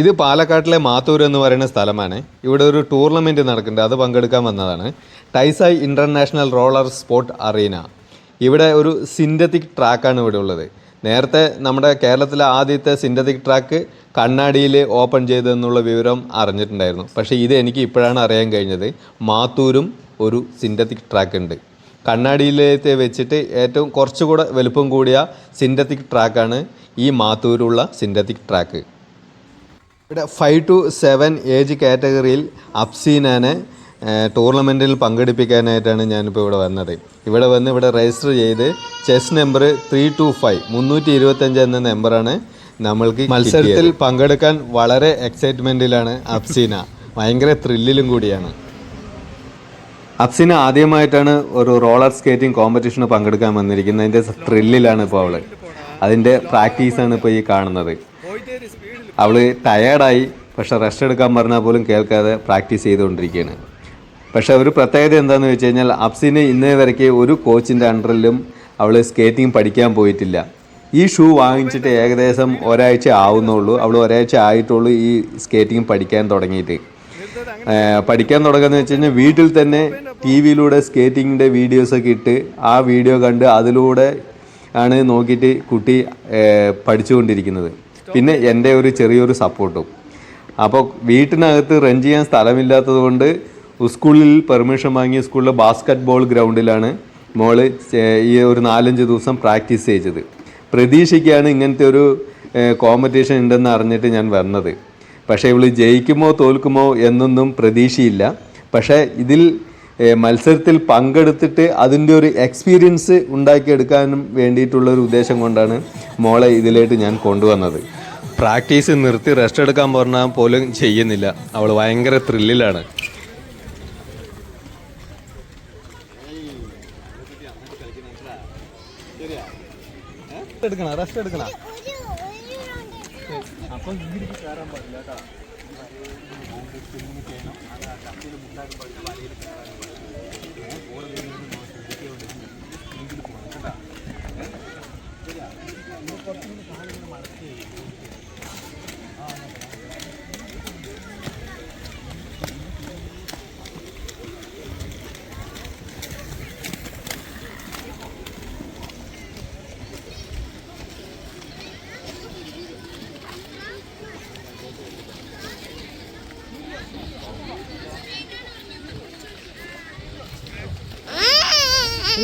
ഇത് പാലക്കാട്ടിലെ മാത്തൂർ എന്ന് പറയുന്ന സ്ഥലമാണ്. ഇവിടെ ഒരു ടൂർണമെന്റ് നടക്കുന്നുണ്ട്. അത് പങ്കെടുക്കാൻ വന്നതാണ്. ടൈസായ് ഇന്റർനാഷണൽ റോളർ സ്പോർട്ട് അറീന. ഇവിടെ ഒരു സിന്തറ്റിക് ട്രാക്കാണ് ഇവിടെ ഉള്ളത്. നേരത്തെ നമ്മുടെ കേരളത്തിലെ ആദ്യത്തെ സിന്തറ്റിക് ട്രാക്ക് കണ്ണാടിയിൽ ഓപ്പൺ ചെയ്തതെന്നുള്ള വിവരം അറിഞ്ഞിട്ടുണ്ടായിരുന്നു. പക്ഷേ ഇത് എനിക്ക് ഇപ്പോഴാണ് അറിയാൻ കഴിഞ്ഞത്. മാത്തൂരും ഒരു സിന്തറ്റിക് ട്രാക്ക് ഉണ്ട് കണ്ണാടിയിലേക്ക് വെച്ചിട്ട് ഏറ്റവും കുറച്ചുകൂടെ വലുപ്പം കൂടിയ സിന്തറ്റിക് ട്രാക്കാണ് ഈ മാത്തൂരുള്ള സിന്തറ്റിക് ട്രാക്ക്. ഇവിടെ ഫൈവ് ടു സെവൻ ഏജ് കാറ്റഗറിയിൽ അപ്സീനാനെ ടൂർണമെന്റിൽ പങ്കെടുപ്പിക്കാനായിട്ടാണ് ഞാനിപ്പോൾ ഇവിടെ വന്നത്. ഇവിടെ വന്ന് ഇവിടെ രജിസ്റ്റർ ചെയ്ത് chess number three two five മുന്നൂറ്റി ഇരുപത്തഞ്ച് എന്ന നമ്പറാണ് നമ്മൾക്ക് മത്സരത്തിൽ പങ്കെടുക്കാൻ വളരെ എക്സൈറ്റ്മെന്റിലാണ് അപ്സീന ഭയങ്കര ത്രില്ലിലും കൂടിയാണ്. അപ്സിന ആദ്യമായിട്ടാണ് ഒരു റോളർ സ്കേറ്റിംഗ് കോമ്പറ്റീഷന് പങ്കെടുക്കാൻ വന്നിരിക്കുന്നത്. അതിന്റെ ത്രില്ലിലാണ് ഇപ്പോൾ അവൾ അതിന്റെ പ്രാക്ടീസാണ് ഇപ്പോൾ ഈ കാണുന്നത്. അവൾ ടയേർഡായി പക്ഷേ റെസ്റ്റ് എടുക്കാൻ പറഞ്ഞാൽ പോലും കേൾക്കാതെ പ്രാക്ടീസ് ചെയ്തുകൊണ്ടിരിക്കുകയാണ്. പക്ഷെ ഒരു പ്രത്യേകത എന്താണെന്ന് വെച്ച് കഴിഞ്ഞാൽ അപ്സിന് ഇന്നേ വരയ്ക്ക് ഒരു കോച്ചിന്റെ അണ്ടറിലും അവൾ സ്കേറ്റിംഗ് പഠിക്കാൻ പോയിട്ടില്ല. ഈ ഷൂ വാങ്ങിച്ചിട്ട് ഏകദേശം ഒരാഴ്ച ആവുന്നുള്ളൂ. അവൾ ഒരാഴ്ച ആയിട്ടുള്ളൂ ഈ സ്കേറ്റിംഗ് പഠിക്കാൻ തുടങ്ങിയിട്ട്. പഠിക്കാൻ തുടങ്ങുന്നത് വെച്ച് കഴിഞ്ഞാൽ വീട്ടിൽ തന്നെ ടി വിയിലൂടെ സ്കേറ്റിങ്ങിന്റെ വീഡിയോസൊക്കെ ഇട്ട് ആ വീഡിയോ കണ്ട് അതിലൂടെ ആണ് നോക്കിയിട്ട് കുട്ടി പഠിച്ചുകൊണ്ടിരിക്കുന്നത്. പിന്നെ എന്റെ ഒരു ചെറിയൊരു സപ്പോർട്ടും. അപ്പോൾ വീട്ടിനകത്ത് റൺ ചെയ്യാൻ സ്ഥലമില്ലാത്തത് കൊണ്ട് സ്കൂളിൽ പെർമിഷൻ വാങ്ങിയ സ്കൂളിലെ ബാസ്ക്കറ്റ് ബോൾ ഗ്രൗണ്ടിലാണ് മോൾ ഈ ഒരു നാലഞ്ച് ദിവസം പ്രാക്ടീസ് ചെയ്തത്. പ്രതീക്ഷയ്ക്കാണ് ഇങ്ങനത്തെ ഒരു കോമ്പറ്റീഷൻ ഉണ്ടെന്ന് അറിഞ്ഞിട്ട് ഞാൻ വന്നത്. പക്ഷേ ഇവൾ ജയിക്കുമോ തോൽക്കുമോ എന്നൊന്നും പ്രതീക്ഷയില്ല. പക്ഷേ ഇതിൽ മത്സരത്തിൽ പങ്കെടുത്തിട്ട് അതിന്റെ ഒരു എക്സ്പീരിയൻസ് ഉണ്ടാക്കിയെടുക്കാനും വേണ്ടിയിട്ടുള്ള ഒരു ഉദ്ദേശം കൊണ്ടാണ് മോളെ ഇതിലേക്ക് ഞാൻ കൊണ്ടുവന്നത്. പ്രാക്ടീസ് നിർത്തി റെസ്റ്റ് എടുക്കാൻ പറഞ്ഞാൽ പോലും ചെയ്യുന്നില്ല. അവൾ ഭയങ്കര ത്രില്ലിലാണ് എടുക്കണ റെസ്റ്റ് എടുക്കണ.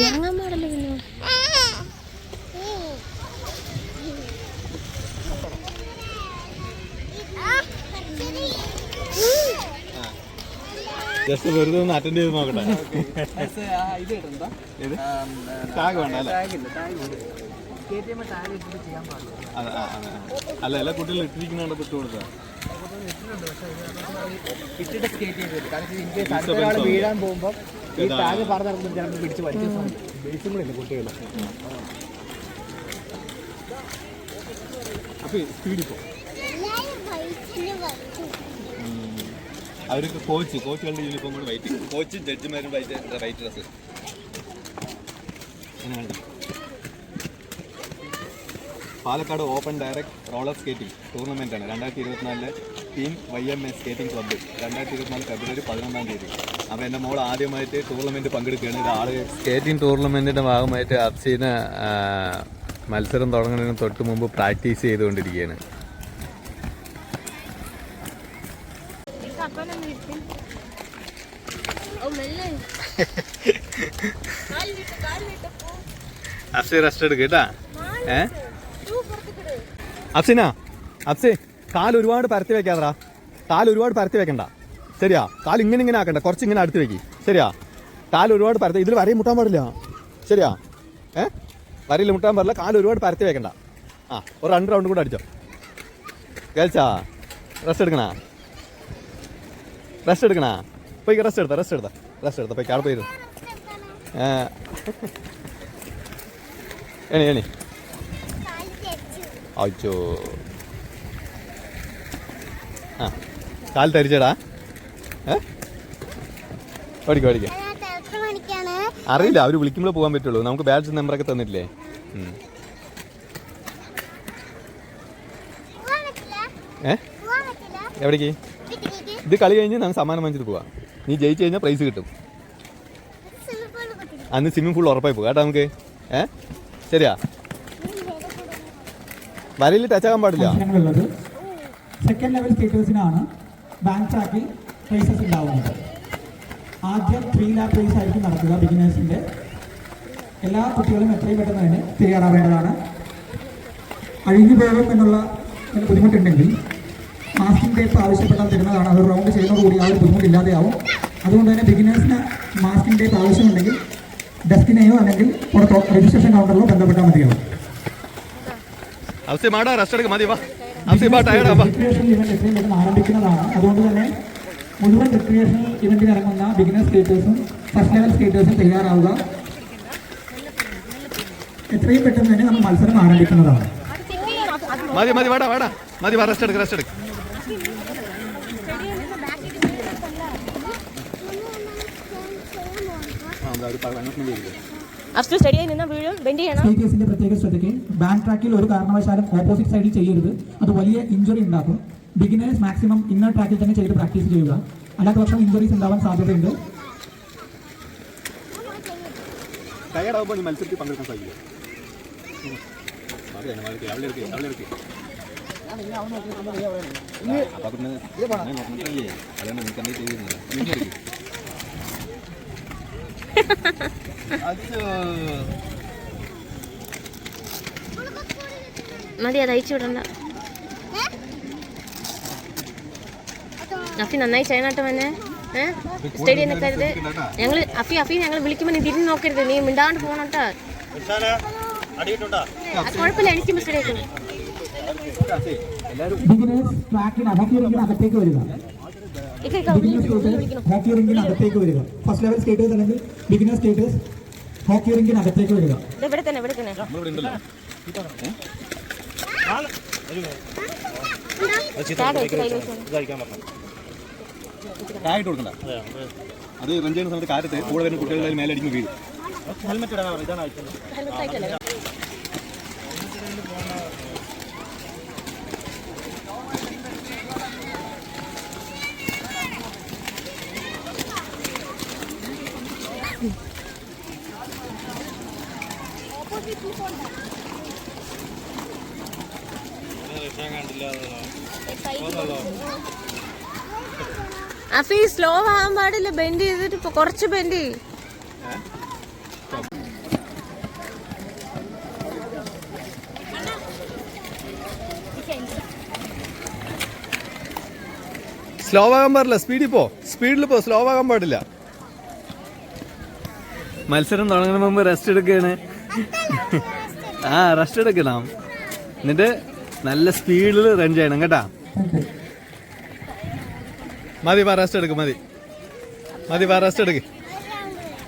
ഇറങ്ങാൻ പാടില്ല പിന്നെ ജസ്റ്റ് വെറുതെ ഒന്ന് അറ്റൻഡ് ചെയ്ത് നോക്കട്ടെ. ഇത് ഇടണ്ട. ഏത്? ടാഗ് വേണ്ട അല്ലേ? ടാഗ് ഇട്ടിട്ട് ചെയ്യാൻ പാടില്ല. അതെ, അതെ, അല്ല എല്ലാ കുട്ടികളും ഇട്ടിരിക്കുന്നതാണ് വിട്ടു കൊടുത്തത്? ഇട്ടിട്ട് സ്കേറ്റ് ചെയ്ത് കാരണം അടുത്ത ഒരാൾ വീഴാൻ പോകുമ്പോൾ ഈ ടാഗ് പറഞ്ഞിറങ്ങുമ്പോൾ ചിലപ്പോൾ പിടിച്ച് വലിച്ചു ബേസും കൂടെ ഇല്ല കുട്ടികൾ അപ്പൊ സ്പീഡിൽ പോ അവർക്ക് കോച്ച് കോച്ചുകളുടെ യൂണിഫോം കൂടെ white coach ജഡ്ജിമാരും white white dress Palakkad open direct roller skating tournament ആണ്. രണ്ടായിരത്തി ഇരുപത്തിനാലിലെ team Y M A skating club രണ്ടായിരത്തി ഇരുപത്തിനാല് ഫെബ്രുവരി പതിനൊന്നാം തീയതി. അപ്പോൾ എന്റെ മോൾ ആദ്യമായിട്ട് ടൂർണമെന്റ് പങ്കെടുക്കുകയാണ്. ഒരാൾ സ്കേറ്റിംഗ് ടൂർണമെന്റിന്റെ ഭാഗമായിട്ട് അഫ്സീന മത്സരം തുടങ്ങുന്നതിന് തൊട്ട് മുമ്പ് പ്രാക്ടീസ് ചെയ്തുകൊണ്ടിരിക്കുകയാണ്. അപ്സി റെസ്റ്റ് എടുക്കുക കേട്ടാ? ഏ? അഫ്സിനാ? അഫ്സി കാൽ ഒരുപാട് പരത്തി വെക്കാതറാ. കാൽ ഒരുപാട് പരത്തി വെക്കണ്ട. ശരിയാ? കാൽ ഇങ്ങനെ ഇങ്ങനെ ആക്കണ്ട. കുറച്ച് ഇങ്ങനെ അടുത്ത് വെക്കി. ശരിയാ? കാൽ ഒരുപാട് പരത്തി ഇതിൽ വരയിൽ മുട്ടാൻ പാടില്ല. ശരിയാ? ഏ? വരയിൽ മുട്ടാൻ പാടില്ല കാൽ ഒരുപാട് പരത്തി വെക്കണ്ട. ആ ഒരു രണ്ട് റൗണ്ട് കൂടെ അടിച്ചോ. കേൾച്ചാ? റെസ്റ്റ് എടുക്കണ? റെസ്റ്റ് എടുക്കണ? പോയി റെസ്റ്റ് എടുത്ത റെസ്റ്റ് എടുത്ത. റെസ്റ്റ് എടുത്ത. പോയി കാട് പോയിരുന്നു എണി എണി. അയ്യോ. ആ കാൽ തരിച്ചടാ. ഏ? ഓടിക്കോ ഓടിക്കോ. അറിയില്ല അവർ വിളിക്കുമ്പോൾ പോകാൻ പറ്റുള്ളൂ. നമുക്ക് ബാച്ച് നമ്പറൊക്കെ തന്നിട്ടില്ലേ? ഏ? എവിടേക്ക്? ഇത് കളി കഴിഞ്ഞ് നമുക്ക് സമ്മാനം വാങ്ങിച്ചിട്ട് പോവാം. നീ ജയിച്ചു കഴിഞ്ഞാൽ പ്രൈസ് കിട്ടും. അന്ന് സ്വിമ്മിംഗ് പൂൾ ഉറപ്പായി പോകാം കേട്ടോ നമുക്ക്? ഏ? ശരിയാ. വരയിൽ ടച്ച് ആകാൻ പാടില്ല. സെക്കൻഡ് ലെവൽ സ്കേറ്റേഴ്സിനാണ് ബാങ്ക് ട്രാക്കിൽ പ്രൈസസ് ഉണ്ടാവുന്നത്. ആദ്യം ത്രീ ലാക്ക് പ്രൈസ് ആയിരിക്കും നടക്കുക ബിഗിനേഴ്സിന്റെ എല്ലാ കുട്ടികളും എത്രയും പെട്ടെന്ന് തന്നെ തയ്യാറാവേണ്ടതാണ്. അഴിഞ്ഞു പോകും എന്നുള്ള ബുദ്ധിമുട്ടുണ്ടെങ്കിൽ മാസ്കിംഗ് ടേപ്പ് ആവശ്യപ്പെടാൻ തരുന്നതാണ്. അത് റൗണ്ട് ചെയ്യുന്നതോടുകൂടി ആ ഒരു ബുദ്ധിമുട്ടില്ലാതെയാവും. അതുകൊണ്ട് തന്നെ ബിഗിനേഴ്സിന് മാസ്കിംഗ് ടേപ്പ് ആവശ്യമുണ്ടെങ്കിൽ ഡെസ്കിനെയോ അല്ലെങ്കിൽ പുറത്തോ രജിസ്ട്രേഷൻ കൗണ്ടറിലോ ബന്ധപ്പെട്ടാൽ മതിയാവും ആരംഭിക്കുന്നതാണ്. അതുകൊണ്ട് തന്നെ മുഴുവൻ റിക്രിയേഷൻ ഇവന്റിൽ ഇറങ്ങുന്ന ബിഗിനർ സ്കേറ്റേഴ്സും ഫസ്റ്റ് ലെവൽ സ്കേറ്റേഴ്സും തയ്യാറാവുക. എത്രയും പെട്ടെന്ന് തന്നെ നമ്മൾ മത്സരം ആരംഭിക്കുന്നതാണ്. മതി മതി വാടാ വാടാ. മതി വാ റെസ്റ്റ് എടുക്ക് റെസ്റ്റ് എടുക്ക്. അഫ്സു സ്റ്റഡിയായി നിന്നാ? വീഴും. ബെൻഡ് ചെയ്യണം? സ്കേറ്റേഴ്സിന്റെ പ്രത്യേക ശ്രദ്ധയ്ക്ക് ബാക്ക് ട്രാക്കിൽ ഒരു കാരണവശാലും ഓപ്പോസിറ്റ് സൈഡിൽ ചെയ്യരുത്. അത് വലിയ ഇഞ്ചുറി ഉണ്ടാക്കും. ബിഗിനേഴ്സ് മാക്സിമം ഇന്നർ ട്രാക്കിൽ തന്നെ ചെയ്ത് പ്രാക്ടീസ് ചെയ്യുക. അല്ലാത്ത പക്ഷം ഇഞ്ചുറീസ് ഉണ്ടാവാൻ സാധ്യതയുണ്ട്. മത്സരത്തിൽ പങ്കെടുക്കാൻ സാധിക്കില്ല? മതി അത് അയച്ചു വിടണ്ട. അഫി നന്നായി ചെയ്യണട്ടോ എന്നെ ഏഹ് സ്റ്റേഡിയം നിൽക്കരുത് ഞങ്ങൾ അഫി അഫി ഞങ്ങൾ വിളിക്കുമ്പോൾ നീ തിരിഞ്ഞു നോക്കരുത്. നീ മിണ്ടാണ്ട് പോണട്ടോ കുഴപ്പമില്ല എനിക്ക് മിസ്റ്റേക്ക് അകത്തേക്ക് വരിക. ഹോക്കി റിംഗിന് അകത്തേക്ക് വരിക. ഫസ്റ്റ് ലെവൽ സ്കേറ്റേഴ്സ് അല്ലെങ്കിൽ ബിഗിനർ സ്കേറ്റേഴ്സ് ഹോക്കി റിംഗിന് അകത്തേക്ക് വരിക. ഇവിടെ തന്നെ ഇവിടെ തന്നെ. കൊടുക്കണ്ട. അത് റൺ ചെയ്യുന്ന സമയത്ത് കാറ്റത്ത് കൂടെ വരുന്ന കുട്ടികളുടെ മേലെ ഇടാൻ വീഴും Helmet ആയിട്ടല്ലേ? ഈ സ്ലോ ആവാൻ പാടില്ല ബെൻഡ് ചെയ്തിട്ട് ഇപ്പൊ കുറച്ച് ബെൻഡ് ചെയ്യും. സ്ലോ ആകാൻ പാടില്ല സ്പീഡിൽ പോ സ്പീഡിൽ പോ സ്ലോ ആകാൻ പാടില്ല. മത്സരം തുടങ്ങുന്ന മുമ്പ് റെസ്റ്റ് എടുക്കുകയാണ്. ആ റെസ്റ്റ് എടുക്കണം. എന്നിട്ട് നല്ല സ്പീഡിൽ റൺ ചെയ്യണം കേട്ടാ. മതി വാ റെസ്റ്റ് എടുക്ക് മതി. മതി വാ റെസ്റ്റ് എടുക്ക്.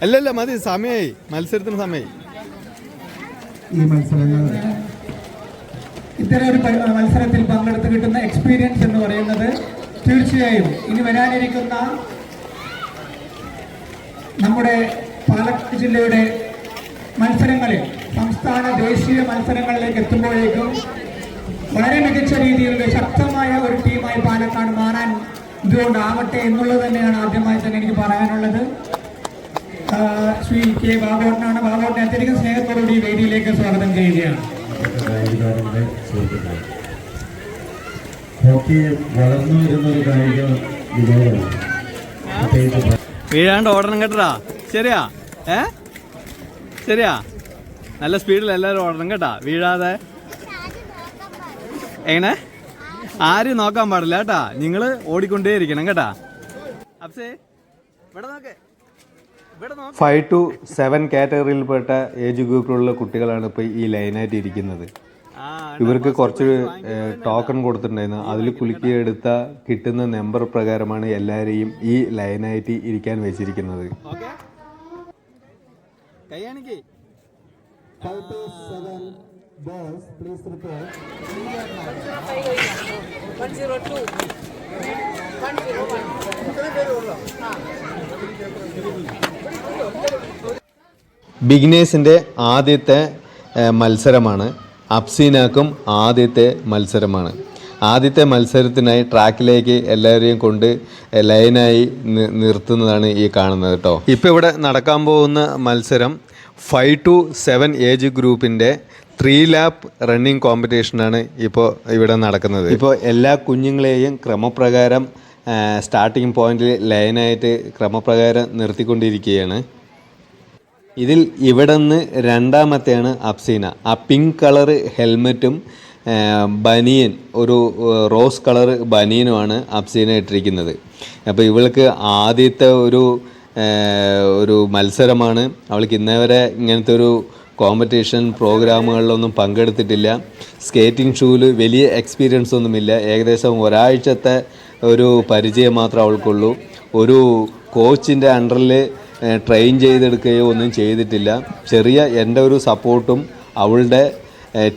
അല്ലല്ല അല്ല മതി സമയമായി മത്സരത്തിന് സമയമായി ഈ മത്സരങ്ങൾ. ഇത്തരം ഒരു മത്സരത്തിൽ പങ്കെടുത്ത് കിട്ടുന്ന എക്സ്പീരിയൻസ് എന്ന് പറയുന്നത് തീർച്ചയായും ഇനി വരാനിരിക്കുന്ന നമ്മുടെ പാലക്കാട് ജില്ലയുടെ മത്സരങ്ങളിൽ സംസ്ഥാന ദേശീയ മത്സരങ്ങളിലേക്ക് എത്തുമ്പോഴേക്കും വളരെ മികച്ച രീതിയിലുള്ള ശക്തമായ ഒരു ടീമായി പാലക്കാട് മാറാൻ ഇതുകൊണ്ടാവട്ടെ എന്നുള്ളത് തന്നെയാണ് ആദ്യമായി തന്നെ എനിക്ക് പറയാനുള്ളത്. ശ്രീ കെ ബാബോട്ടനാണ് ബാബോട്ടനെ അത്യധികം സ്നേഹത്തോടുകൂടി വേദിയിലേക്ക് സ്വാഗതം ചെയ്യുകയാണ്. കായികതാരങ്ങളെ സുഹൃത്തുക്കളെ ഹോക്കി വളർന്നു വരുന്ന ഒരു കായിക വിനോദമാണ്. പ്രത്യേകിച്ച് വീഴാണ്ട് ഓടണം കേട്ടടാ. ശരിയാ? ഏ? ശരിയാ? നല്ല സ്പീഡിൽ എല്ലാവരും ഓടണം കേട്ടാ. വീഴാതെ. എങ്ങനെ? ആരും നോക്കാൻ പാടില്ല കേട്ടാ. നിങ്ങൾ ഓടിക്കൊണ്ടേയിരിക്കണം കേട്ടാ. അപ്സേ ഇവിടെ നോക്കേ. ഫൈവ് ടു സെവൻ കാറ്റഗറിയിൽപ്പെട്ട ഏജ് ഗ്രൂപ്പിലുള്ള കുട്ടികളാണ് ഇപ്പോൾ ഈ ലൈനായിട്ട് ഇരിക്കുന്നത്. ഇവർക്ക് കുറച്ച് ടോക്കൺ കൊടുത്തിട്ടുണ്ടായിരുന്നു. അതിൽ കുലുക്കിയെടുത്ത കിട്ടുന്ന നമ്പർ പ്രകാരമാണ് എല്ലാവരെയും ഈ ലൈനായിട്ട് ഇരിക്കാൻ വെച്ചിരിക്കുന്നത്. ബിഗ്നേഴ്സിന്റെ ആദ്യത്തെ മത്സരമാണ്. അപ്സീനാക്കും ആദ്യത്തെ മത്സരമാണ്. ആദ്യത്തെ മത്സരത്തിനായി ട്രാക്കിലേക്ക് എല്ലാവരെയും കൊണ്ട് ലൈനായി നിർത്തുന്നതാണ് ഈ കാണുന്നത് കേട്ടോ ഇപ്പോൾ ഇവിടെ നടക്കാൻ പോകുന്ന മത്സരം ഫൈവ് ടു സെവൻ ഏജ് ഗ്രൂപ്പിന്റെ ത്രീ ലാപ്പ് റണ്ണിങ് കോമ്പറ്റീഷനാണ് ഇപ്പോൾ ഇവിടെ നടക്കുന്നത്. ഇപ്പോൾ എല്ലാ കുഞ്ഞുങ്ങളെയും ക്രമപ്രകാരം സ്റ്റാർട്ടിംഗ് പോയിന്റിൽ ലൈനായിട്ട് ക്രമപ്രകാരം നിർത്തിക്കൊണ്ടിരിക്കുകയാണ്. ഇതിൽ ഇവിടെ നിന്ന് രണ്ടാമത്തെയാണ് അപ്സീന. ആ പിങ്ക് കളർ ഹെൽമെറ്റും ബനിയൻ ഒരു റോസ് കളർ ബനിയനുമാണ് അപ്സീന ഇട്ടിരിക്കുന്നത്. അപ്പോൾ ഇവൾക്ക് ആദ്യത്തെ ഒരു ഒരു മത്സരമാണ്. അവൾക്ക് ഇന്നേ വരെ ഇങ്ങനത്തെ ഒരു കോമ്പറ്റീഷൻ പ്രോഗ്രാമുകളിലൊന്നും പങ്കെടുത്തിട്ടില്ല. സ്കേറ്റിംഗ് ഷൂവിൽ വലിയ എക്സ്പീരിയൻസ് ഒന്നുമില്ല. ഏകദേശം ഒരാഴ്ചത്തെ ഒരു പരിചയം മാത്രം അവൾക്കുള്ളൂ. ഒരു കോച്ചിന്റെ അണ്ടറിൽ ട്രെയിൻ ചെയ്തെടുക്കുകയോ ഒന്നും ചെയ്തിട്ടില്ല. ചെറിയ എന്റെ ഒരു സപ്പോർട്ടും അവളുടെ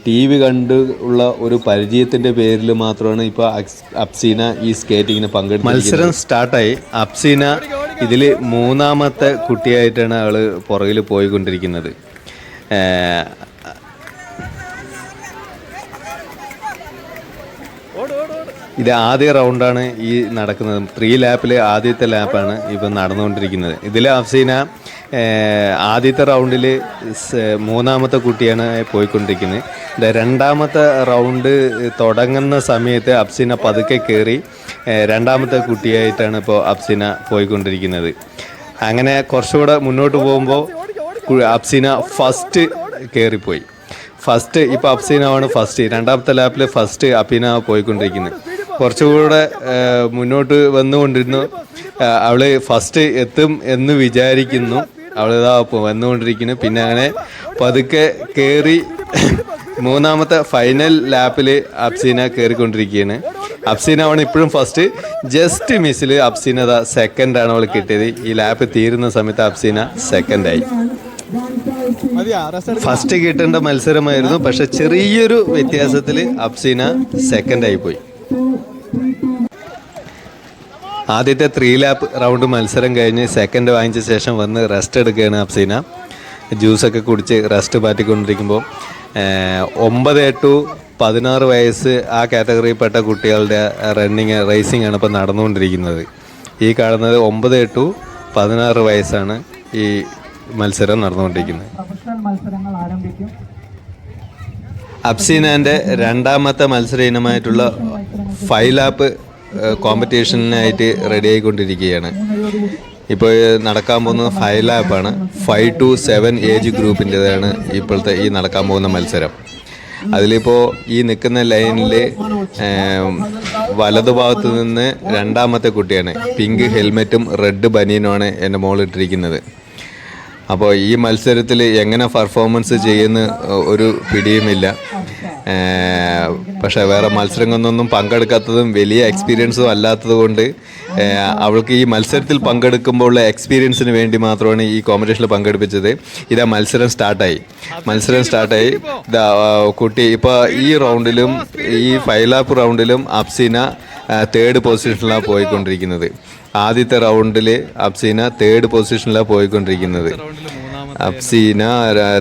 ടി വി കണ്ട് ഉള്ള ഒരു പരിചയത്തിന്റെ പേരിൽ മാത്രമാണ് ഇപ്പോൾ അപ്സീന ഈ സ്കേറ്റിങ്ങിന് പങ്കെടുത്തത് മത്സരം സ്റ്റാർട്ടായി. അപ്സീന ഇതിൽ മൂന്നാമത്തെ കുട്ടിയായിട്ടാണ് അവൾ പുറകിൽ പോയിക്കൊണ്ടിരിക്കുന്നത്. ഇത് ആദ്യ റൗണ്ടാണ് ഈ നടക്കുന്നത്. ത്രീ ലാപ്പിൽ ആദ്യത്തെ ലാപ്പാണ് ഇപ്പം നടന്നുകൊണ്ടിരിക്കുന്നത്. ഇതിൽ അഫ്സീന ആദ്യത്തെ റൗണ്ടിൽ മൂന്നാമത്തെ കുട്ടിയാണ് പോയിക്കൊണ്ടിരിക്കുന്നത്. രണ്ടാമത്തെ റൗണ്ട് തുടങ്ങുന്ന സമയത്ത് അഫ്സീന പതുക്കെ കയറി രണ്ടാമത്തെ കുട്ടിയായിട്ടാണ് ഇപ്പോൾ അഫ്സീന പോയിക്കൊണ്ടിരിക്കുന്നത്. അങ്ങനെ കുറച്ചുകൂടെ മുന്നോട്ട് പോകുമ്പോൾ അഫ്സീന ഫസ്റ്റ് കയറിപ്പോയി ഫസ്റ്റ് ഇപ്പോൾ അപ്സീനാണ് ഫസ്റ്റ് രണ്ടാമത്തെ ലാപ്പിൽ ഫസ്റ്റ് അപ്പീന പോയിക്കൊണ്ടിരിക്കുന്നത് കുറച്ചുകൂടെ മുന്നോട്ട് വന്നുകൊണ്ടിരുന്നു. അവൾ ഫസ്റ്റ് എത്തും എന്ന് വിചാരിക്കുന്നു. അവളിതാ വന്നുകൊണ്ടിരിക്കുന്നു. പിന്നെ അങ്ങനെ പതുക്കെ കയറി മൂന്നാമത്തെ ഫൈനൽ ലാപ്പിൽ അപ്സീന കയറിക്കൊണ്ടിരിക്കുകയാണ് അപ്സീനാവാണ് ഇപ്പോഴും ഫസ്റ്റ് ജസ്റ്റ് മിസ്സിൽ അപ്സീന സെക്കൻഡാണ് അവൾ കിട്ടിയത്. ഈ ലാപ്പ് തീരുന്ന സമയത്ത് അപ്സീന സെക്കൻഡായി ഫസ്റ്റ് കിട്ടേണ്ട മത്സരമായിരുന്നു പക്ഷെ ചെറിയൊരു വ്യത്യാസത്തിൽ അപ്സീന സെക്കൻഡ് ആയി പോയി. ആദ്യത്തെ ത്രീ ലാപ്പ് റൗണ്ട് മത്സരം കഴിഞ്ഞ് സെക്കൻഡ് വാങ്ങിച്ച ശേഷം വന്ന് റെസ്റ്റ് എടുക്കുകയാണ് അപ്സീന ജ്യൂസൊക്കെ കുടിച്ച് റെസ്റ്റ് പാറ്റിക്കൊണ്ടിരിക്കുമ്പോൾ ഒമ്പത് ടു പതിനാറ് വയസ്സ് ആ കാറ്റഗറിയിൽപ്പെട്ട കുട്ടികളുടെ റണ്ണിങ് റേസിംഗ് ആണ് ഇപ്പോൾ നടന്നുകൊണ്ടിരിക്കുന്നത്. ഈ കാണുന്നത് ഒമ്പത് ടു പതിനാറ് വയസ്സാണ് ഈ മത്സരം നടന്നുകൊണ്ടിരിക്കുന്നത് മത്സരങ്ങൾ ആരംഭിക്കും. രണ്ടാമത്തെ മത്സര ഇനമായിട്ടുള്ള ഫൈലാപ്പ് കോമ്പറ്റീഷനായിട്ട് റെഡി ആയിക്കൊണ്ടിരിക്കുകയാണ്. ഇപ്പോൾ നടക്കാൻ പോകുന്നത് ഫൈലാപ്പാണ് ലാപ്പാണ് ഫൈവ് ടു സെവൻ ഏജ് ഗ്രൂപ്പിന്റെതാണ് ഇപ്പോഴത്തെ ഈ നടക്കാൻ പോകുന്ന മത്സരം. അതിലിപ്പോൾ ഈ നിൽക്കുന്ന ലൈനിൽ വലതുഭാഗത്ത് നിന്ന് രണ്ടാമത്തെ കുട്ടിയാണ്. പിങ്ക് ഹെൽമെറ്റും റെഡ് ബനിയനുമാണ് എന്റെ മോളിട്ടിരിക്കുന്നത് അപ്പോൾ ഈ മത്സരത്തിൽ എങ്ങനെ പെർഫോമൻസ് ചെയ്യുന്ന ഒരു പിടിയുമില്ല. പക്ഷേ വേറെ മത്സരങ്ങളൊന്നും പങ്കെടുക്കാത്തതും വലിയ എക്സ്പീരിയൻസും അല്ലാത്തത് കൊണ്ട് അവൾക്ക് ഈ മത്സരത്തിൽ പങ്കെടുക്കുമ്പോൾ ഉള്ള എക്സ്പീരിയൻസിന് വേണ്ടി മാത്രമാണ് ഈ കോമ്പറ്റീഷനിൽ പങ്കെടുപ്പിച്ചത്. ഇതാ മത്സരം സ്റ്റാർട്ടായി മത്സരം സ്റ്റാർട്ടായി ഇതാ കുട്ടി ഇപ്പോൾ ഈ റൗണ്ടിലും ഈ ഫൈലാപ്പ് റൗണ്ടിലും അപ്സീന തേർഡ് പൊസിഷനിലാണ് പോയിക്കൊണ്ടിരിക്കുന്നത്. ആദ്യത്തെ റൗണ്ടിൽ അപ്സീന തേർഡ് പൊസിഷനിലാണ് പോയിക്കൊണ്ടിരിക്കുന്നത്. അപ്സീന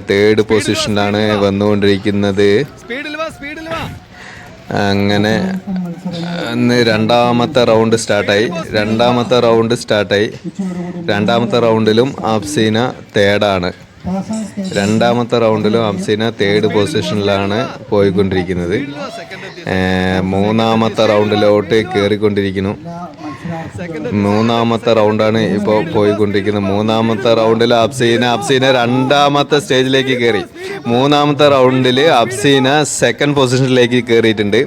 തേർഡ് പൊസിഷനിലാണ് വന്നുകൊണ്ടിരിക്കുന്നത്. അങ്ങനെ അന്ന് രണ്ടാമത്തെ റൗണ്ട് സ്റ്റാർട്ടായി. രണ്ടാമത്തെ റൗണ്ട് സ്റ്റാർട്ടായി. രണ്ടാമത്തെ റൗണ്ടിലും അപ്സീന തേർഡാണ് രണ്ടാമത്തെ റൗണ്ടിലും അംസീന തേർഡ് പൊസിഷനിലാണ് പോയിക്കൊണ്ടിരിക്കുന്നത്. മൂന്നാമത്തെ റൗണ്ടിലോട്ട് കയറിക്കൊണ്ടിരിക്കുന്നു മൂന്നാമത്തെ റൗണ്ടാണ് ഇപ്പോൾ പോയിക്കൊണ്ടിരിക്കുന്നത്. മൂന്നാമത്തെ റൗണ്ടിൽ അബ്സീന അബ്സീന രണ്ടാമത്തെ സ്റ്റേജിലേക്ക് കയറി മൂന്നാമത്തെ റൗണ്ടിൽ അബ്സീന സെക്കൻഡ് പൊസിഷനിലേക്ക് കയറിയിട്ടുണ്ട്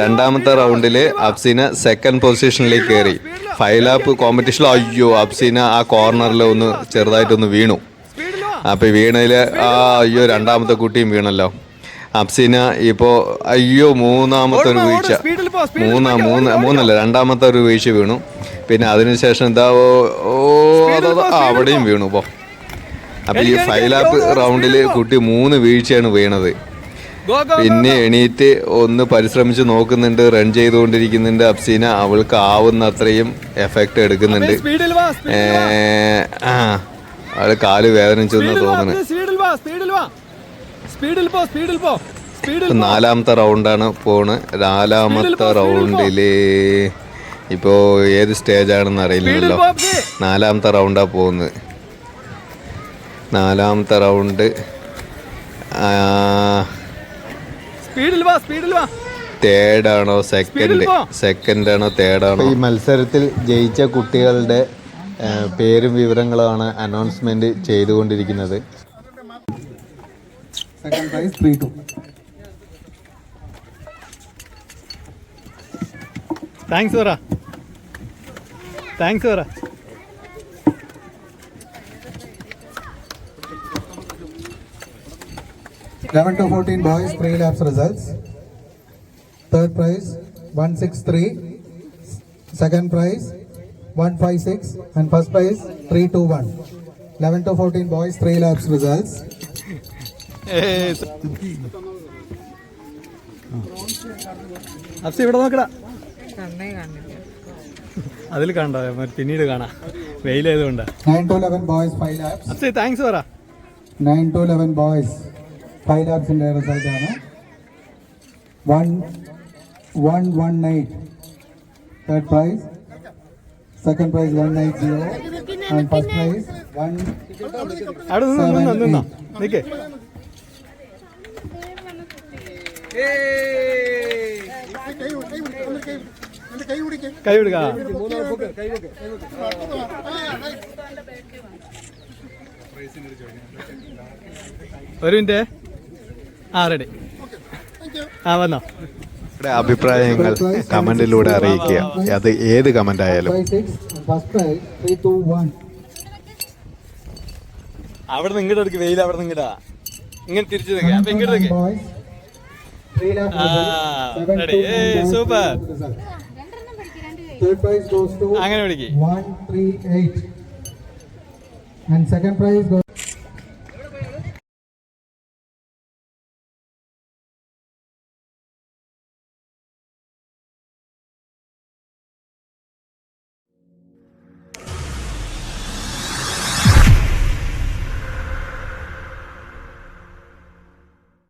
രണ്ടാമത്തെ റൗണ്ടിൽ അബ്സീന സെക്കൻഡ് പൊസിഷനിലേക്ക് കയറി ഫൈലാപ്പ് കോമ്പറ്റീഷനിൽ അയ്യോ അബ്സീന ആ കോർണറിൽ ഒന്ന് ചെറുതായിട്ടൊന്ന് വീണു. അപ്പോൾ വീണതിൽ ആ അയ്യോ രണ്ടാമത്തെ കുട്ടിയും വീണല്ലോ. അപ്സീന ഇപ്പോ അയ്യോ മൂന്നാമത്തെ ഒരു വീഴ്ച. മൂന്നാ മൂന്ന് മൂന്നല്ല രണ്ടാമത്തെ ഒരു വീഴ്ച വീണു. പിന്നെ അതിനുശേഷം എന്താ ഓ അവിടെയും വീണു പോ. അപ്പൊ ഈ ഫൈലാപ്പ് റൗണ്ടിൽ കുട്ടി മൂന്ന് വീഴ്ചയാണ് വീണത്. പിന്നെ എണീറ്റ് ഒന്ന് പരിശ്രമിച്ച് നോക്കുന്നുണ്ട് റൺ ചെയ്തുകൊണ്ടിരിക്കുന്നുണ്ട് അപ്സീന. അവൾക്ക് ആവുന്ന അത്രയും എഫക്റ്റ് എടുക്കുന്നുണ്ട് അവൾ കാൽ വേദനിച്ചു തോന്നുന്നു സ്പീഡിൽ പോ സ്പീഡിൽ പോ. നാലാമത്തെ റൗണ്ടാണ് പോണ്. നാലാമത്തെ റൗണ്ടിൽ ഇപ്പോ ഏത് സ്റ്റേജ് ആണെന്ന് അറിയില്ലല്ലോ നാലാമത്തെ റൗണ്ടാ പോകുന്നത് നാലാമത്തെ റൗണ്ട് സ്പീഡിൽ വാ സ്പീഡിൽ വാ. തേർഡാണോ സെക്കൻഡ് സെക്കൻഡ് ആണോ തേർഡ് ആണോ ഈ മത്സരത്തിൽ ജയിച്ച കുട്ടികളുടെ പേരും വിവരങ്ങളുമാണ് അനൗൺസ്മെന്റ് ചെയ്തുകൊണ്ടിരിക്കുന്നത്. Second prize three two thanks പറ താങ്ക്സ് പറ Eleven to fourteen boys, three laps results. Third prize, one six three. Second prize, one five six, and first prize, three two one. Eleven to fourteen boys, three laps results. Apsi ഇവിടെ നോക്കടാ. അതിൽ കണ്ടോ? പിന്നീട് കാണാ. വെയിൽ ആയതുകൊണ്ട് അപ്സി thanks പറ. Nine two eleven boys five result ആണ്. One one one eight third prize second prize one eight zero and first prize one കൈ വിടുക ഒരു മിനിറ്റ്. ആ റെഡി ആ വന്നോ. നിങ്ങളുടെ അഭിപ്രായങ്ങൾ കമന്റിലൂടെ അറിയിക്കുക. അത് ഏത് കമന്റ് ആയാലും. അവിടെ നിങ്ങളുടെ ഇങ്ങോട്ട് എടുക്ക് വെയിൽ അവിടെ നിങ്ങളുടെ ഇങ്ങടാ ഇങ്ങനെ തിരിച്ചു നിൽക്കുക അപ്പൊ ഇങ്ങോട്ട് നിൽക്കുക Ah, to അങ്ങനെ പിടിക്ക് one three eight.